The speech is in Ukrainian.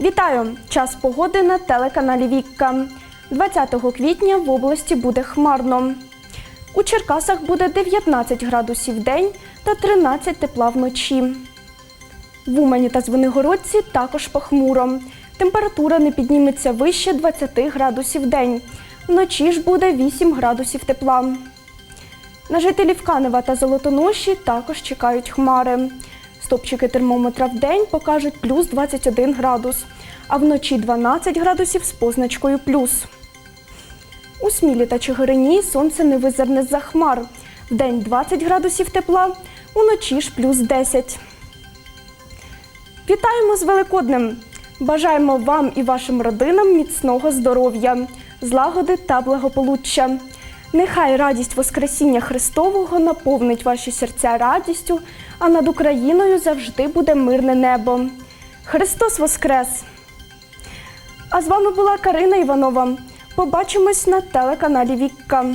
Вітаю! Час погоди на телеканалі Вікка. 20 квітня в області буде хмарно. У Черкасах буде 19 градусів в день та 13 тепла вночі. В Умані та Звенигородці також похмуро. Температура не підніметься вище 20 градусів в день. Вночі ж буде 8 градусів тепла. На жителів Канева та Золотоноші також чекають хмари. Стопчики термометра в день покажуть плюс 21 градус, а вночі 12 градусів з позначкою плюс. У Смілі та Чигирині сонце не визирне з-за хмар. Вдень 20 градусів тепла, уночі ж плюс 10. Вітаємо з Великоднем! Бажаємо вам і вашим родинам міцного здоров'я, злагоди та благополуччя. Нехай радість Воскресіння Христового наповнить ваші серця радістю, а над Україною завжди буде мирне небо. Христос Воскрес! А з вами була Карина Іванова. Побачимось на телеканалі Вікка.